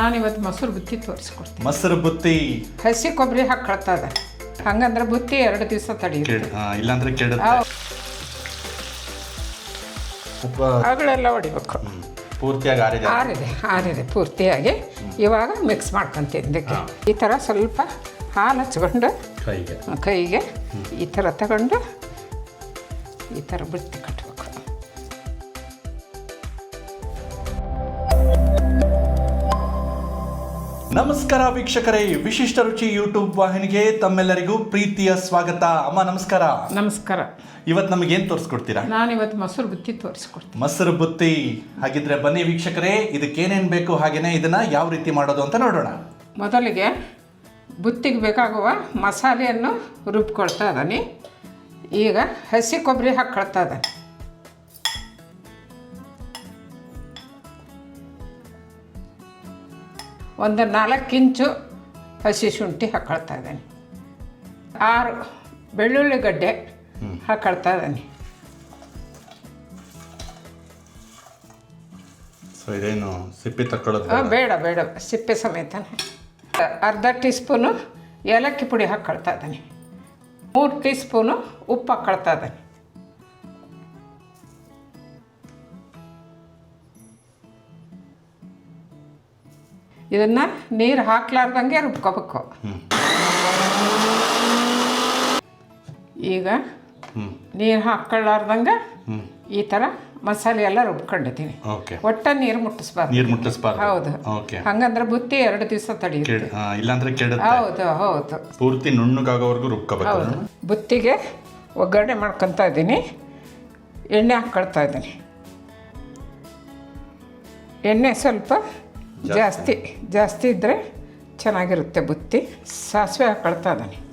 ನಾನಿವತ್ತು ಮೊಸರು ಬುತ್ತಿ ತೋರಿಸ್ಕೊಡ್ತೀನಿ. ಮೊಸರು ಬುತ್ತಿ. ಹಸಿ ಕೊಬ್ಬರಿ ಹಾಕ್ಕೊಳ್ತದ ಹಂಗಂದ್ರೆ ಬುತ್ತಿ ಎರಡು ದಿವಸ ತಡೆಯುತ್ತೆ. ಇಲ್ಲಾಂದ್ರೆ ಕೆಡುತ್ತೆ. ಅಗಳೆಲ್ಲ ಹೊಡಿಬೇಕು. ಪೂರ್ತಿಯಾಗಿ ಆರಿದೆ. ಆರಿದೆ ಆರಿದೆ ಪೂರ್ತಿಯಾಗಿ. ಇವಾಗ ಮಿಕ್ಸ್ ಮಾಡ್ಕೊಂತಿದ್ದಕ್ಕೆ ಈ ಥರ ಸ್ವಲ್ಪ ಹಾಲು ಹಚ್ಕೊಂಡು ಕೈಗೆ. ಕೈಗೆ ಈ ಥರ ತಗೊಂಡು ಈ ಥರ ಬುತ್ತಿ ಕಟ್ಟಬೇಕು ನಮಸ್ಕಾರ ವೀಕ್ಷಕರೇ ವಿಶಿಷ್ಟ ರುಚಿ ಯೂಟ್ಯೂಬ್ ವಾಹಿನಿಗೆ ತಮ್ಮೆಲ್ಲರಿಗೂ ಪ್ರೀತಿಯ ಸ್ವಾಗತ. ಅಮ್ಮ ನಮಸ್ಕಾರ. ನಮಸ್ಕಾರ. ಇವತ್ತು ನಮಗೇನು ತೋರಿಸ್ಕೊಡ್ತೀರಾ? ನಾನಿವತ್ತು ಮೊಸರು ಬುತ್ತಿ ತೋರಿಸ್ಕೊಡ್ತೀನಿ. ಮೊಸರು ಬುತ್ತಿ. ಹಾಗಿದ್ರೆ ಬನ್ನಿ ವೀಕ್ಷಕರೇ ಇದಕ್ಕೇನೇನು ಬೇಕು ಹಾಗೇನೆ ಇದನ್ನ ಯಾವ ರೀತಿ ಮಾಡೋದು ಅಂತ ನೋಡೋಣ. ಮೊದಲಿಗೆ ಬುತ್ತಿಗೆ ಬೇಕಾಗುವ ಮಸಾಲೆಯನ್ನು ರುಬ್ಕೊಳ್ತಾ ಇದ್ದಾನೆ. ಈಗ ಹಸಿ ಕೊಬ್ಬರಿ ಹಾಕ್ಕೊಳ್ತಾ ಇದ್ದಾನೆ. ಒಂದು ನಾಲ್ಕು ಇಂಚು ಹಸಿ ಶುಂಠಿ ಹಾಕ್ಕೊಳ್ತಾ ಇದ್ದಾನೆ. ಆರು ಬೆಳ್ಳುಳ್ಳಿ ಗಡ್ಡೆ ಹಾಕ್ಕೊಳ್ತಾ ಇದ್ದಾನೆ. ಸೊ ಇದೇನು ಸಿಪ್ಪೆ ತಕ್ಕೊಳ್ಳೋದು ಆ, ಬೇಡ ಬೇಡ. ಸಿಪ್ಪೆ ಸಮೇತನೇ. ಅರ್ಧ ಟೀ ಸ್ಪೂನು ಏಲಕ್ಕಿ ಪುಡಿ ಹಾಕ್ಕೊಳ್ತಾ ಇದ್ದಾನೆ. ಮೂರು ಟೀ ಸ್ಪೂನು ಉಪ್ಪು ಹಾಕ್ಕೊಳ್ತಾ ಇದ್ದಾನೆ. ಇದನ್ನು ನೀರು ಹಾಕ್ಲಾರ್ದಂಗೆ ರುಬ್ಕೋಬೇಕು ಈಗ ನೀರು ಹಾಕೊಳ್ಳಾರ್ದಂಗೆ ಈ ಥರ ಮಸಾಲೆ ಎಲ್ಲ ರುಬ್ಕೊಂಡಿದ್ದೀನಿ. ಓಕೆ ಒಟ್ಟ ನೀರು ಮುಟ್ಟಿಸ್ಬಾರ್ದು. ನೀರು ಮುಟ್ಟಿಸ್ಬಾರ್ದು. ಹೌದು. ಓಕೆ ಹಂಗಂದ್ರೆ ಬುತ್ತಿ ಎರಡು ದಿವಸ ತಡೆಯುತ್ತೆ. ಇಲ್ಲಾಂದ್ರೆ ಹೌದು ಹೌದು. ಪೂರ್ತಿ ನುಣ್ಣಗಾಗೋವರೆಗೂ ರುಬ್ಕೋಬೇಕು ಹೌದು. ಬುತ್ತಿಗೆ ಒಗ್ಗರಣೆ ಮಾಡ್ಕೊತಾ ಇದ್ದೀನಿ. ಎಣ್ಣೆ ಹಾಕ್ಕೊಳ್ತಾ ಇದ್ದೀನಿ. ಎಣ್ಣೆ ಸ್ವಲ್ಪ ಜಾಸ್ತಿ. ಜಾಸ್ತಿ ಇದ್ದರೆ ಚೆನ್ನಾಗಿರುತ್ತೆ ಬುತ್ತಿ. ಸಾಸಿವೆ ಹಾಕೊಳ್ತಾ ಇದ್ದಾನೆ.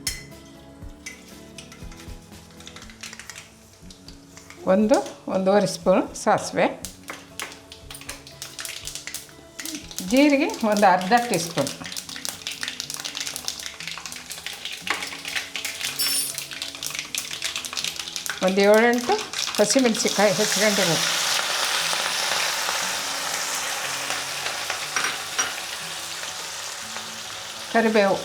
ಒಂದು, ಒಂದೂವರೆ ಸ್ಪೂನ್ ಸಾಸಿವೆ. ಜೀರಿಗೆ ಒಂದು ಅರ್ಧ ಟೀ ಸ್ಪೂನ್ ಒಂದು ಏಳೆಂಟು ಹಸಿಮೆಣಸಿಕಾಯಿ ಹೆಚ್ಚಿಕೊಂಡಿರೋದು ಕರಿಬೇವು.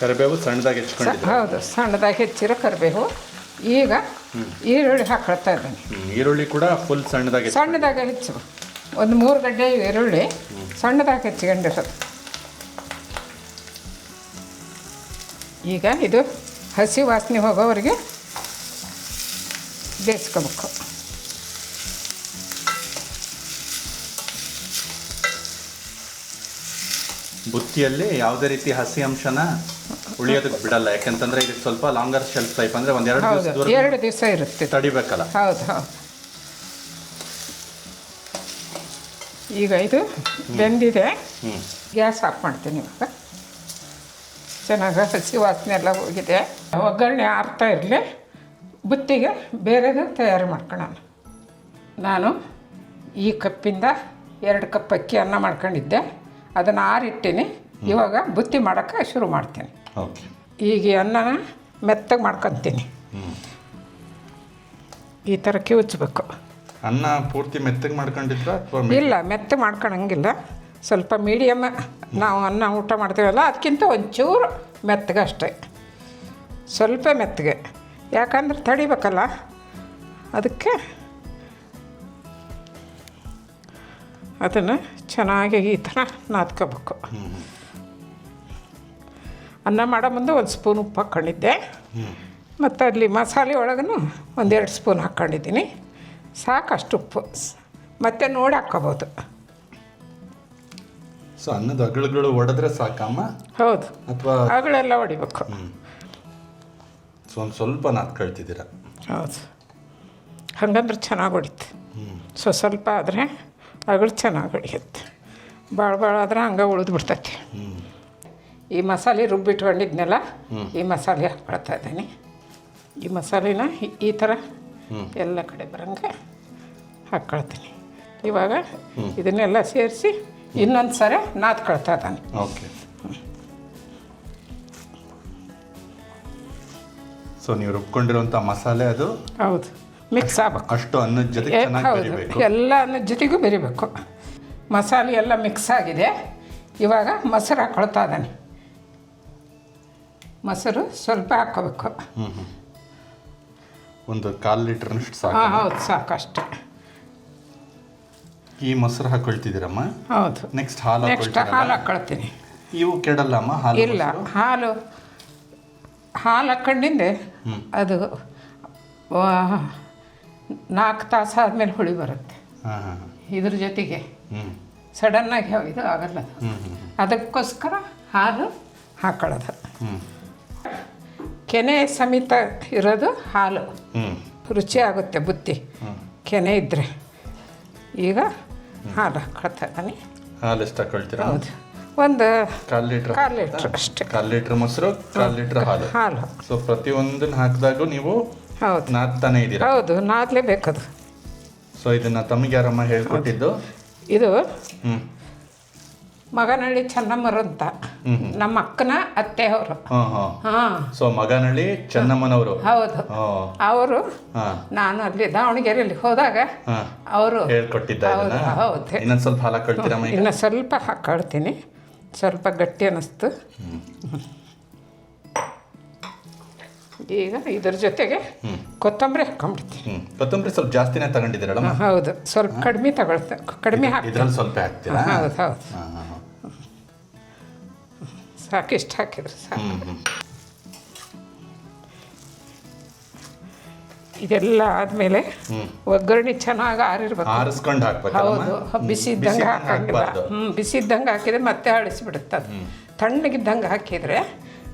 ಕರಿಬೇವು ಸಣ್ಣದಾಗಿ ಹೆಚ್ಕೊಂಡಿದ್ದೀರಾ? ಹೌದು ಸಣ್ಣದಾಗಿ ಹೆಚ್ಚಿರೋ ಕರಿಬೇವು. ಈಗ ಈರುಳ್ಳಿ ಹಾಕೊಳ್ತಾ ಇದ್ದೀನಿ. ಈರುಳ್ಳಿ ಕೂಡ ಫುಲ್ ಸಣ್ಣದಾಗಿ ಸಣ್ಣದಾಗಿ ಹೆಚ್ಚು. ಒಂದು ಮೂರು ಗಡ್ಡೆ ಈರುಳ್ಳಿ ಸಣ್ಣದಾಗಿ ಹೆಚ್ಚಿಕೊಂಡಿರೋದು. ಈಗ ಇದು ಹಸಿ ವಾಸನೆ ಹೋಗೋವರೆಗೆ ಬೇಯಿಸ್ಕೋಬೇಕು. ಬುತ್ತಿಯಲ್ಲಿ ಯಾವುದೇ ರೀತಿ ಹಸಿ ಅಂಶನ ಉಳಿಯೋದಕ್ಕೆ ಬಿಡಲ್ಲ. ಯಾಕಂತಂದ್ರೆ ಇದಕ್ಕೆ ಸ್ವಲ್ಪ ಲಾಂಗರ್ ಶೆಲ್ಫ್ ಲೈಫ್ ಅಂದ್ರೆ ಒಂದ್ ಎರಡು ಹೌದು ಎರಡು ದಿವಸ ಇರುತ್ತೆ. ತಡಿಬೇಕಲ್ಲ. ಹೌದು ಹೌದು. ಈಗ ಇದು ಬೆಂದಿದೆ. ಹ್ಮ್. ಗ್ಯಾಸ್ ಆಫ್ ಮಾಡ್ತೀನಿ ಇವಾಗ. ಚೆನ್ನಾಗಿ ಹಸಿ ವಾಸನೆ ಎಲ್ಲ ಹೋಗಿದೆ. ಒಗ್ಗರಣೆ ಆರ್ತಾ ಇರಲಿ. ಬುತ್ತಿಗೆ ಬೇರೆದು ತಯಾರು ಮಾಡ್ಕೊಳ್ಳೋಣ ನಾನು ಈ ಕಪ್ಪಿಂದ ಎರಡು ಕಪ್ ಅಕ್ಕಿ ಅನ್ನ ಮಾಡ್ಕೊಂಡಿದ್ದೆ. ಅದನ್ನು ಆರಿಟ್ಟಿನಿ. ಇವಾಗ ಬುತ್ತಿ ಮಾಡೋಕ್ಕೆ ಶುರು ಮಾಡ್ತೀನಿ. ಓಕೆ. ಈಗ ಅನ್ನನ ಮೆತ್ತಗೆ ಮಾಡ್ಕೊತೀನಿ. ಈ ಥರ ಕಿವುಚ್ಬೇಕು. ಅನ್ನ ಪೂರ್ತಿ ಮೆತ್ತಗೆ ಮಾಡ್ಕೊಂಡಿದ್ರ ಇಲ್ಲ ಮೆತ್ತ ಮಾಡ್ಕೊಳಂಗಿಲ್ಲ. ಸ್ವಲ್ಪ ಮೀಡಿಯಮ್ ನಾವು ಅನ್ನ ಊಟ ಮಾಡ್ತೀವಲ್ಲ ಅದಕ್ಕಿಂತ ಒಂಚೂರು ಮೆತ್ತಗೆ ಅಷ್ಟೇ. ಸ್ವಲ್ಪ ಮೆತ್ತಗೆ. ಯಾಕಂದ್ರೆ ತಡಿಬೇಕಲ್ಲ. ಅದಕ್ಕೆ ಅದನ್ನು ಚೆನ್ನಾಗಿ ಈ ಥರ ನಾದ್ಕೋಬೇಕು. ಅನ್ನ ಮಾಡೋ ಮುಂದೆ ಒಂದು ಸ್ಪೂನ್ ಉಪ್ಪು ಹಾಕ್ಕೊಂಡಿದ್ದೆ. ಮತ್ತು ಅಲ್ಲಿ ಮಸಾಲೆ ಒಳಗೂ ಒಂದೆರಡು ಸ್ಪೂನ್ ಹಾಕ್ಕೊಂಡಿದ್ದೀನಿ. ಸಾಕಷ್ಟು ಉಪ್ಪು. ಮತ್ತೆ ನೋಡಿ ಹಾಕ್ಕೋಬೋದು. ಸೊ ಅನ್ನದ ಅಗಳುಗಳು ಒಡೆದ್ರೆ ಸಾಕಮ್ಮ? ಹೌದು. ಅಥವಾ ಅಗಳೆಲ್ಲ ಹೊಡಿಬೇಕು ಸೊ ಒಂದು ಸ್ವಲ್ಪ ನಾದ್ಕೊಳ್ತಿದ್ದೀರಾ? ಹೌದು. ಹಂಗಂದ್ರೆ ಚೆನ್ನಾಗಿ ಹೊಡಿತು ಸೊ ಸ್ವಲ್ಪ ಆದರೆ ಅಗಳು ಚೆನ್ನಾಗಿ ಹೊಡಿಯುತ್ತೆ. ಭಾಳ ಭಾಳ ಆದ್ರೆ ಹಂಗೆ ಉಳಿದು ಬಿಡ್ತೈತಿ. ಈ ಮಸಾಲೆ ರುಬ್ಬಿಟ್ಕೊಂಡಿದ್ನೆಲ್ಲ ಈ ಮಸಾಲೆ ಹಾಕ್ಕೊಳ್ತಾ ಇದ್ದೀನಿ. ಈ ಮಸಾಲೆನ ಈ- ಈ ಥರ ಎಲ್ಲ ಕಡೆ ಬರಂಗೆ ಹಾಕ್ಕೊಳ್ತೀನಿ. ಇವಾಗ ಇದನ್ನೆಲ್ಲ ಸೇರಿಸಿ ಇನ್ನೊಂದು ಸರಿ ನಾದ್ಕೊಳ್ತಾ ಇದ್ದಾನೆ. ಓಕೆ. ಸೊ ನೀವು ರುಬ್ಕೊಂಡಿರುವಂಥ ಮಸಾಲೆ ಅದು? ಹೌದು. ಮಿಕ್ಸ್ ಆಗ್ಬೇಕು. ಅಷ್ಟು ಅನ್ನದ ಜೊತೆ ಹೌದು. ಎಲ್ಲ ಅನ್ನದ ಜೊತೆಗೂ ಬೆರಿಬೇಕು. ಮಸಾಲೆ ಎಲ್ಲ ಮಿಕ್ಸ್ ಆಗಿದೆ. ಇವಾಗ ಮೊಸರು ಹಾಕೊಳ್ತಾ ಇದ್ದಾನೆ. ಮೊಸರು ಸ್ವಲ್ಪ ಹಾಕೋಬೇಕು ಒಂದು ಕಾಲು ಲೀಟರ್ನಷ್ಟು ಹಾಂ ಸಾಕು ಹೌದು ಸಾಕು ಅಷ್ಟೆ. ಈ ಮೊಸರು ಹಾಕೊಳ್ತಿದ್ದೀರಮ್ಮ? ಹೌದು. ನೆಕ್ಸ್ಟ್ ಹಾಲು ನೆಕ್ಸ್ಟ್ ಹಾಲು ಹಾಕೊಳ್ತೀನಿ. ಇವು ಕೆಡಲ್ಲಮ್ಮ ಹಾಲು ಇಲ್ಲ? ಹಾಲು. ಹಾಲು ಹಾಕೊಂಡಿಂದೆ ಅದು ನಾಲ್ಕು ತಾಸು ಆದಮೇಲೆ ಹುಳಿ ಬರುತ್ತೆ. ಇದ್ರ ಜೊತೆಗೆ ಸಡನ್ ಸಡನ್ನಾಗಿ ಇದು ಆಗಲ್ಲ ಅದಕ್ಕೋಸ್ಕರ ಹಾಲು ಹಾಕೊಳ್ಳೋದು. ಕೆನೆ ಸಮೇತ ಇರೋದು ಹಾಲು. ರುಚಿ ಆಗುತ್ತೆ ಬುತ್ತಿ. ಕೆನೆ ಇದ್ದರೆ ಈಗ ಹಾಲು ಹಾಕೊಳ್ತಾ ಇದ್ದಾನೆ. ಹಾಲು ಎಷ್ಟು ಹಾಕೊಳ್ತೀರಾ? ಹೌದು. ಒಂದು ಕಾಲು ಲೀಟ್ರ್. ಕಾಲು ಲೀಟ್ರ್ ಅಷ್ಟೇ. ಕಾಲು ಲೀಟ್ರ್ ಮೊಸರು ಕಾಲು ಲೀಟ್ರ್ ಹಾಲು. ಹಾಲು. ಸೊ ಪ್ರತಿಯೊಂದನ್ನು ಹಾಕಿದಾಗ ನೀವು ಹೌದು. ನಾದ್ತಾನೆ ಇದ್ದೀರಾ? ಹೌದು ನಾದಲೇಬೇಕದು ಸೊ ಇದನ್ನ ತಮಗೆ ಯಾರಮ್ಮ ಹೇಳ್ಕೊಟ್ಟಿದ್ದು? ಇದು ಹ್ಮ್. ಮಗನಹಳ್ಳಿ ಚೆನ್ನಮ್ಮರು ಅಂತ. ನಮ್ಮ ಅಕ್ಕನ ಅತ್ತೆ ಅವರು. ಸೊ ಮಗನಹಳ್ಳಿ ಚೆನ್ನಮ್ಮನವರು. ಹೌದು. ಅವರು ನಾನು ಅಲ್ಲಿ ದಾವಣಗೆರೆಯಲ್ಲಿ ಹೋದಾಗ ಅವರು ಹೇಳ್ಕೊಟ್ಟಿದ್ದಾರೆ ಇನ್ನೊಂದು ಸ್ವಲ್ಪ ಹಾಲು ಹಾಕೊಳ್ತೀರಮ್ಮ ಈಗ ಇನ್ನು ಸ್ವಲ್ಪ ಹಾಕೊಳ್ತೀನಿ. ಸ್ವಲ್ಪ ಗಟ್ಟಿ ಅನ್ನಿಸ್ತು ಈಗ ಇದ್ರ ಜೊತೆಗೆ ಕೊತ್ತಂಬರಿ ಹಾಕೊಂಡ್ಬಿಡ್ತೀನಿ ಕೊತ್ತಂಬರಿ ಸ್ವಲ್ಪ ಜಾಸ್ತಿನೇ ತಗೊಂಡಿದ್ದೀರಲ್ಲ ಹೌದು. ಸ್ವಲ್ಪ ಕಡಿಮೆ ತಗೊಳ್ತ ಕಡಿಮೆ ಹಾಕ್ತೀನಿ. ಇದ್ರಲ್ಲಿ ಸ್ವಲ್ಪ ಹಾಕ್ತೀರಾ? ಹೌದು ಹೌದು. ಸಾಕು ಇಷ್ಟು ಹಾಕಿದ್ರೆ ಸಾಕು. ಇದೆಲ್ಲ ಆದಮೇಲೆ ಒಗ್ಗರಣೆ ಚೆನ್ನಾಗಿ ಆರಿರ್ಬೇಕು. ಆರಿಸ್ಕೊಂಡು ಹಾಕ್ಬೇಕು ಹೌದು. ಬಿಸಿ ಇದ್ದಂಗೆ ಹಾಕಂಗಿಲ್ಲ ಹ್ಞೂ ಬಿಸಿ ಇದ್ದಂಗೆ ಹಾಕಿದ್ರೆ ಮತ್ತೆ ಅಳಿಸ್ಬಿಡುತ್ತೆ ಅದು. ತಣ್ಣಗಿದ್ದಂಗೆ ಹಾಕಿದರೆ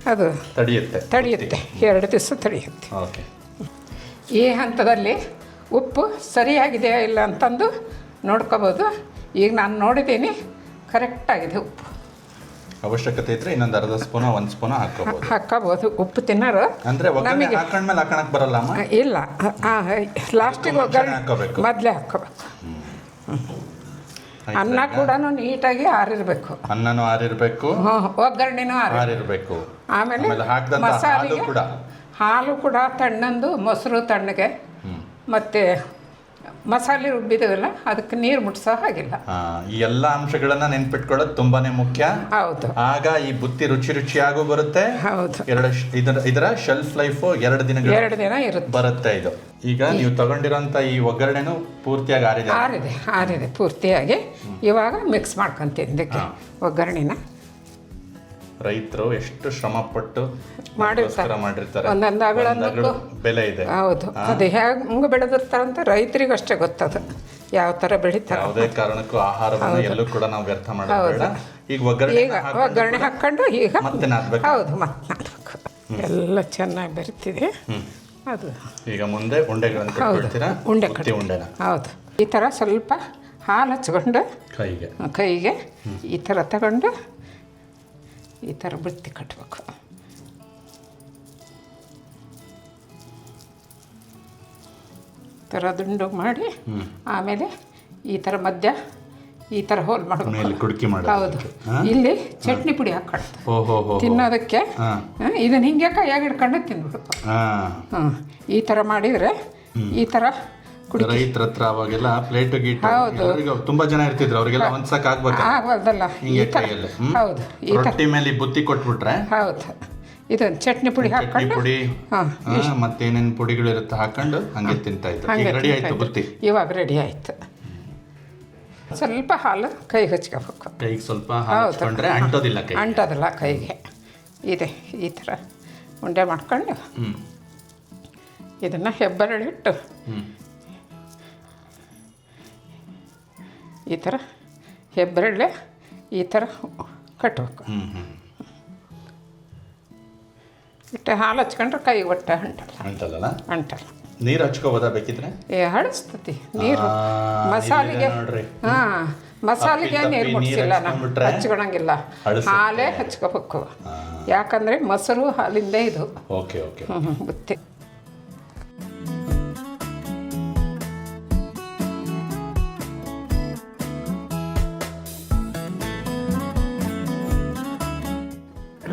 ಅದು ತಡಿಯುತ್ತೆ. ತಡೆಯುತ್ತೆ. ಎರಡು ದಿವಸ ತಡೆಯುತ್ತೆ. ಓಕೆ. ಈ ಹಂತದಲ್ಲಿ ಉಪ್ಪು ಸರಿಯಾಗಿದೆಯಾ ಇಲ್ಲ ಅಂತಂದು ನೋಡ್ಕೋಬೋದು. ಈಗ ನಾನು ನೋಡಿದ್ದೀನಿ ಕರೆಕ್ಟಾಗಿದೆ ಉಪ್ಪು. ಅವಶ್ಯಕತೆ ಇದ್ರೆ ಇನ್ನೊಂದು ಅರ್ಧ ಸ್ಪೂನ ಒಂದು ಸ್ಪೂನ ಹಾಕೋಬಹುದು ಹಾಕಬಹುದು ಉಪ್ಪು ತಿನ್ನೋರು ಅಂದ್ರೆ ನಮಗೆ ಹಾಕೊಂಡ್ಮೇಲೆ ಹಾಕಣಕ್ಕೆ ಬರಲ್ಲ ಅಮ್ಮ? ಇಲ್ಲ. ಲಾಸ್ಟಿಗೆ ಒಗ್ಗರಣೆ ಹಾಕೋಬೇಕು. ಮೊದಲೇ ಹಾಕ್ಕೋಬೇಕು. ಅನ್ನ ಕೂಡ ನೀಟಾಗಿ ಆರಿರಬೇಕು. ಅನ್ನನೂ ಆರಿರ್ಬೇಕು ಒಗ್ಗರಣೆನೂ ಆರಿರಬೇಕು. ಆಮೇಲೆ ಮಸಾಲೆ ಹಾಲು ಕೂಡ. ಹಾಲು ಕೂಡ ತಣ್ಣಂದು ಮೊಸರು ತಣ್ಣಗೆ ಮತ್ತು ಮಸಾಲೆ ರುಬ್ಬಿದವಲ್ಲ ಅದಕ್ಕೆ ನೀರು ಮುಟ್ಸೋ ಹಾಗಿಲ್ಲ. ಆ, ಈ ಎಲ್ಲ ಅಂಶಗಳನ್ನ ನೆನ್ಪಿಟ್ಕೊಳ್ಳೋದು ತುಂಬಾನೇ ಮುಖ್ಯ. ಹೌದು. ಆಗ ಈ ಬುತ್ತಿ ರುಚಿ ರುಚಿಯಾಗೂ ಬರುತ್ತೆ. ಹೌದು. ಎರಡು ಇದರ ಇದರ ಶೆಲ್ಫ್ ಲೈಫ್ ಎರಡು ದಿನ ಎರಡು ದಿನ ಇರುತ್ತೆ. ಬರುತ್ತೆ ಇದು. ಈಗ ನೀವು ತಗೊಂಡಿರೋಂತ ಈ ಒಗ್ಗರಣೆನು ಪೂರ್ತಿಯಾಗಿ ಆರಿದೆ. ಆರಿದೆ ಆರಿದೆ ಪೂರ್ತಿಯಾಗಿ. ಇವಾಗ ಮಿಕ್ಸ್ ಮಾಡ್ಕೊಂತೀನಿ ಇದಕ್ಕೆ ಒಗ್ಗರಣೆನ. ರೈತರು ಎಷ್ಟು ಶ್ರಮ ಪಟ್ಟು ಮಾಡಿರ್ತಾರೆ. ಮಾಡಿರ್ತಾರೆ ಒಂದೊಂದು ಬೆಲೆ ಇದೆ. ಹೌದು. ಅದು ಹೆಂಗೆ ಬೆಳೆದಿರ್ತಾರಂತ ರೈತರಿಗೂ ಅಷ್ಟೇ ಗೊತ್ತದು. ಯಾವ ಥರ ಬೆಳಿತಾರೆ. ಯಾವುದೇ ಕಾರಣಕ್ಕೂ ಆಹಾರವನ್ನು ಎಲ್ಲೂ ಕೂಡ ನಾವು ವ್ಯರ್ಥ ಮಾಡಬೇಡ ಈಗ ಒಗ್ಗರಣೆ ಒಗ್ಗರಣೆ ಹಾಕ್ಕೊಂಡು ಈಗ ಮತ್ತೆ ನಾದ್ಬೇಕು. ಹೌದು ಮತ್ತೆ ನಾದ್ಬೇಕು. ಎಲ್ಲ ಚೆನ್ನಾಗಿ ಬೆರಿತಿದೆ. ಅದು. ಈಗ ಮುಂದೆ ಉಂಡೆಗಳನ್ನು ಉಂಡೆ ಬುತ್ತಿ ಕಟ್ ಉಂಡೆನ. ಹೌದು. ಈ ಥರ ಸ್ವಲ್ಪ ಹಾಲು ಹಚ್ಕೊಂಡು ಕೈಗೆ. ಕೈಗೆ ಈ ಥರ ತಗೊಂಡು ಈ ಥರ ಬುತ್ತಿ ಕಟ್ಟಬೇಕು ಥರ ದುಂಡು ಮಾಡಿ ಆಮೇಲೆ ಈ ಥರ ಮಧ್ಯ ಈ ಥರ ಹೋಲ್ ಮಾಡಿ ಹೌದು. ಇಲ್ಲಿ ಚಟ್ನಿ ಪುಡಿ ಓಹೋ ತಿನ್ನೋದಕ್ಕೆ ಇದನ್ನ ಹಿಂಗೆ ಕೈಯಾಗ ಹಿಡ್ಕೊಂಡು ತಿಂದ್ಬಿಡ್ಬೇಕು ಹಾ ಈ ಥರ ಮಾಡಿದರೆ ಈ ಥರ ರೈತರ ಹತ್ರ ಅವಾಗೆಲ್ಲ ಪ್ಲೇಟ್ ಗೀಟ್. ಎಲ್ಲರಿಗೂ ತುಂಬಾ ಜನ ಇರ್ತಿದ್ರು. ಅವ್ರಿಗೆಲ್ಲ ಹೊಂದ್ಸಕ್ ಆಗ್ಬೇಕು. ಆಗೋದಲ್ಲ ಈ ಹಿಂಗೆ ಕೈಯಲ್ಲಿ ಹೌದು. ಈ ಥರ. ರೊಟ್ಟಿ ಮೇಲೆ ಬುತ್ತಿ ಕೊಟ್ಬಿಟ್ರೆ ಹೌದು. ಇದೊಂದು ಚಟ್ನಿ ಪುಡಿ ಚಟ್ನಿ ಹಾಕ್ಕೊಂಡು ಪುಡಿ. ಹಾಂ ಪುಡಿಗಳು ಇರುತ್ತೆ ಹಾಕೊಂಡು ಹಂಗೆ ತಿಂತಾ ಇದ್ರು. ಈಗ ರೆಡಿ ಆಯ್ತು ಬುತ್ತಿ. ಇವಾಗ ರೆಡಿ ಆಯ್ತು. ಸ್ವಲ್ಪ ಹಾಲು ಕೈ ಹಚ್ಕೋಬೇಕು. ಕೈಗೆ ಸ್ವಲ್ಪ ಹಾಲು ಹೌದು. ಹಚ್ಕೊಂಡ್ರೆ ಅಂಟೋದಿಲ್ಲ ಕೈ ಅಂಟೋದಿಲ್ಲ ಕೈಗೆ. ಇದೆ ಈ ಥರ. ಉಂಡೆ ಮಾಡ್ಕೊಂಡು ಹ್ಮ್. ಇದನ್ನು ಹೆಬ್ಬರಳಿಟ್ಟು ಹ್ಮ್. ಈ ಥರ ಹೆಬ್ಬರಳೆ ಈ ಥರ ಕಟ್ಟಬೇಕು ಇಟ್ಟು ಹಾಲು ಹಚ್ಕೊಂಡ್ರೆ ಕೈ ಒಟ್ಟ ಅಂಟಲ್ಲ ಅಂಟಲ್ಲ ಅಂಟಲ್ಲ ನೀರು ಹಚ್ಕೋಬೋದಾ ಬೇಕಿದ್ರೆ? ಏ ಹಳಸ್ತತಿ ನೀರು. ಮಸಾಲೆಗೆ. ಹಾಂ ಮಸಾಲೆಗೆ ನೀರು ಮುಟ್ಸಿಲ್ಲ ನಾವು ಹಚ್ಕೊಳಂಗಿಲ್ಲ. ಹಾಲೇ ಹಚ್ಕೋಬೇಕು. ಯಾಕಂದರೆ ಮೊಸರು ಹಾಲಿಂದೇ ಇದು. Okay okay. ಬುತ್ತಿ.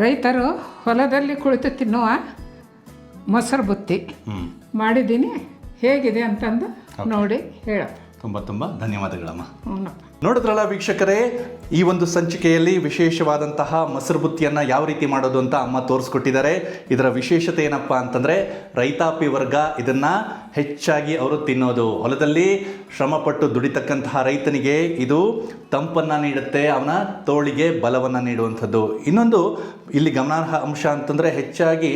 ರೈತರು ಹೊಲದಲ್ಲಿ ಕುಳಿತು ತಿನ್ನುವ ಮೊಸರು ಬುತ್ತಿ ಮಾಡಿದ್ದೀನಿ. ಹೇಗಿದೆ ಅಂತಂದು ನೋಡಿ ಹೇಳ ತುಂಬ ತುಂಬ ಧನ್ಯವಾದಗಳಮ್ಮ. ಹ್ಞೂನಪ್ಪ. ನೋಡಿದ್ರಲ್ಲ ವೀಕ್ಷಕರೇ ಈ ಒಂದು ಸಂಚಿಕೆಯಲ್ಲಿ ವಿಶೇಷವಾದಂತಹ ಮೊಸರು ಬುತ್ತಿಯನ್ನು ಯಾವ ರೀತಿ ಮಾಡೋದು ಅಂತ ಅಮ್ಮ ತೋರಿಸ್ಕೊಟ್ಟಿದ್ದಾರೆ. ಇದರ ವಿಶೇಷತೆ ಏನಪ್ಪ ಅಂತಂದರೆ ರೈತಾಪಿ ವರ್ಗ ಇದನ್ನು ಹೆಚ್ಚಾಗಿ ಅವರು ತಿನ್ನೋದು. ಹೊಲದಲ್ಲಿ ಶ್ರಮಪಟ್ಟು ದುಡಿತಕ್ಕಂತಹ ರೈತನಿಗೆ ಇದು ತಂಪನ್ನು ನೀಡುತ್ತೆ, ಅವನ ತೋಳಿಗೆ ಬಲವನ್ನು ನೀಡುವಂಥದ್ದು. ಇನ್ನೊಂದು, ಇಲ್ಲಿ ಗಮನಾರ್ಹ ಅಂಶ ಅಂತಂದರೆ ಹೆಚ್ಚಾಗಿ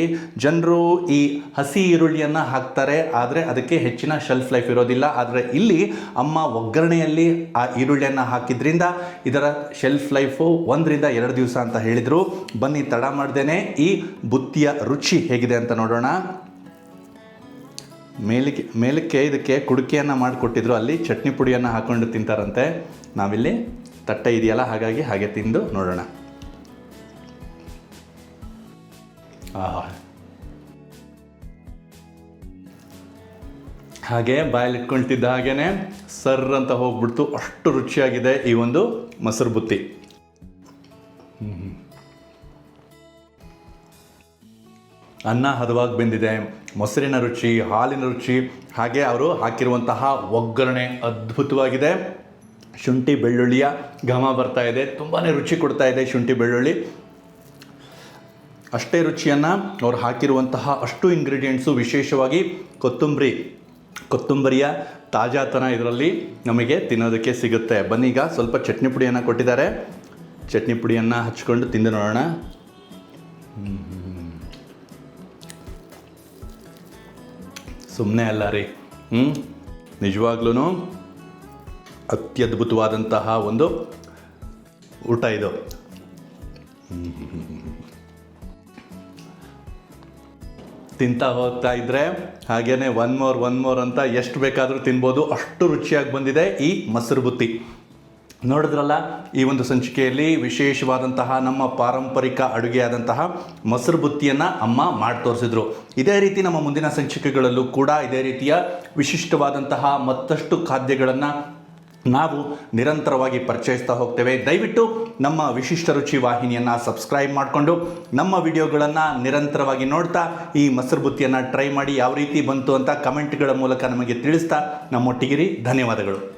ಜನರು ಈ ಹಸಿ ಈರುಳ್ಳಿಯನ್ನು ಹಾಕ್ತಾರೆ, ಆದರೆ ಅದಕ್ಕೆ ಹೆಚ್ಚಿನ ಶೆಲ್ಫ್ ಲೈಫ್ ಇರೋದಿಲ್ಲ. ಆದರೆ ಇಲ್ಲಿ ಅಮ್ಮ ಒಗ್ಗರಣೆಯಲ್ಲಿ ಆ ಈರುಳ್ಳಿಯನ್ನು ಹಾಕಿದ್ರಿಂದ ಇದರ ಶೆಲ್ಫ್ ಲೈಫು ಒಂದರಿಂದ ಎರಡು ದಿವಸ ಅಂತ ಹೇಳಿದರು. ಬನ್ನಿ, ತಡ ಮಾಡ್ದೇನೆ. ಈ ಬುತ್ತಿಯ ರುಚಿ ಹೇಗಿದೆ ಅಂತ ನೋಡೋಣ. ಮೇಲಕ್ಕೆ ಮೇಲಕ್ಕೆ ಇದಕ್ಕೆ ಕುಡಿಕೆಯನ್ನು ಮಾಡಿಕೊಟ್ಟಿದ್ರು, ಅಲ್ಲಿ ಚಟ್ನಿ ಪುಡಿಯನ್ನು ಹಾಕ್ಕೊಂಡು ತಿಂತಾರಂತೆ. ನಾವಿಲ್ಲಿ ತಟ್ಟೆ ಇದೆಯಲ್ಲ, ಹಾಗಾಗಿ ಹಾಗೆ ತಿಂದು ನೋಡೋಣ. ಆಹಾ ಹಾಗೆ ಬಾಯಲ್ಲಿ ಇಟ್ಕೊಳ್ತಿದ್ದ ಹಾಗೇನೆ ಸರ್ ಅಂತ ಹೋಗ್ಬಿಡ್ತು. ಅಷ್ಟು ರುಚಿಯಾಗಿದೆ ಈ ಒಂದು ಮೊಸರು ಬುತ್ತಿ. ಹ್ಮ್. ಅನ್ನ ಹದವಾಗಿ ಬೆಂದಿದೆ, ಮೊಸರಿನ ರುಚಿ, ಹಾಲಿನ ರುಚಿ, ಹಾಗೆ ಅವರು ಹಾಕಿರುವಂತಹ ಒಗ್ಗರಣೆ ಅದ್ಭುತವಾಗಿದೆ. ಶುಂಠಿ ಬೆಳ್ಳುಳ್ಳಿಯ ಘಮ ಬರ್ತಾ ಇದೆ ತುಂಬಾ ರುಚಿ ಕೊಡ್ತಾ ಇದೆ ಶುಂಠಿ ಬೆಳ್ಳುಳ್ಳಿ. ಅಷ್ಟೇ ರುಚಿಯನ್ನು ಅವ್ರು ಹಾಕಿರುವಂತಹ ಅಷ್ಟು ಇಂಗ್ರೀಡಿಯೆಂಟ್ಸು ವಿಶೇಷವಾಗಿ ಕೊತ್ತಂಬರಿ, ಕೊತ್ತಂಬರಿಯ ತಾಜಾತನ ಇದರಲ್ಲಿ ನಮಗೆ ತಿನ್ನೋದಕ್ಕೆ ಸಿಗುತ್ತೆ. ಬನ್ನಿ ಈಗ ಸ್ವಲ್ಪ ಚಟ್ನಿ ಪುಡಿಯನ್ನು ಕೊಟ್ಟಿದ್ದಾರೆ. ಚಟ್ನಿ ಪುಡಿಯನ್ನು ಹಚ್ಕೊಂಡು ತಿಂದು ನೋಡೋಣ. ಸುಮ್ಮನೆ ಅಲ್ಲ ರೀ. ಹ್ಞೂ ನಿಜವಾಗ್ಲೂ ಅತ್ಯದ್ಭುತವಾದಂತಹ ಒಂದು ಊಟ ಇದು. ತಿಂತಾ ಹೋಗ್ತಾ ಇದ್ರೆ ಹಾಗೇನೆ ಒನ್ ಮೋರ್ ಒನ್ ಮೋರ್ ಅಂತ ಎಷ್ಟು ಬೇಕಾದರೂ ತಿನ್ಬೋದು. ಅಷ್ಟು ರುಚಿಯಾಗಿ ಬಂದಿದೆ ಈ ಮೊಸರು ಬುತ್ತಿ. ನೋಡಿದ್ರಲ್ಲ, ಈ ಒಂದು ಸಂಚಿಕೆಯಲ್ಲಿ ವಿಶೇಷವಾದಂತಹ ನಮ್ಮ ಪಾರಂಪರಿಕ ಅಡುಗೆಯಾದಂತಹ ಮೊಸರು ಬುತ್ತಿಯನ್ನು ಅಮ್ಮ ಮಾಡಿ ತೋರಿಸಿದ್ರು ಇದೇ ರೀತಿ ನಮ್ಮ ಮುಂದಿನ ಸಂಚಿಕೆಗಳಲ್ಲೂ ಕೂಡ ಇದೇ ರೀತಿಯ ವಿಶಿಷ್ಟವಾದಂತಹ ಮತ್ತಷ್ಟು ಖಾದ್ಯಗಳನ್ನು ನಾವು ನಿರಂತರವಾಗಿ ಪರಿಚಯಿಸ್ತಾ ಹೋಗ್ತೇವೆ. ದಯವಿಟ್ಟು ನಮ್ಮ ವಿಶಿಷ್ಟ ರುಚಿ ವಾಹಿನಿಯನ್ನು ಸಬ್ಸ್ಕ್ರೈಬ್ ಮಾಡಿಕೊಂಡು, ನಮ್ಮ ವಿಡಿಯೋಗಳನ್ನು ನಿರಂತರವಾಗಿ ನೋಡ್ತಾ, ಈ ಮೊಸರು ಬುತ್ತಿಯನ್ನು ಟ್ರೈ ಮಾಡಿ, ಯಾವ ರೀತಿ ಬಂತು ಅಂತ ಕಮೆಂಟ್ಗಳ ಮೂಲಕ ನಮಗೆ ತಿಳಿಸ್ತಾ, ನಮ್ಮೊಟ್ಟಿಗಿರಿ. ಧನ್ಯವಾದಗಳು.